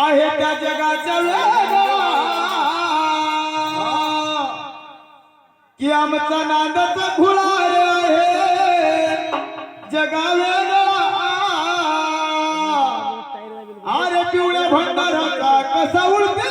आहे त्या जगाच्या की आमचा नांदाचा खुळार आहे जगा वेगळा अरे पिवळ्या भंडाराचा कसा उडते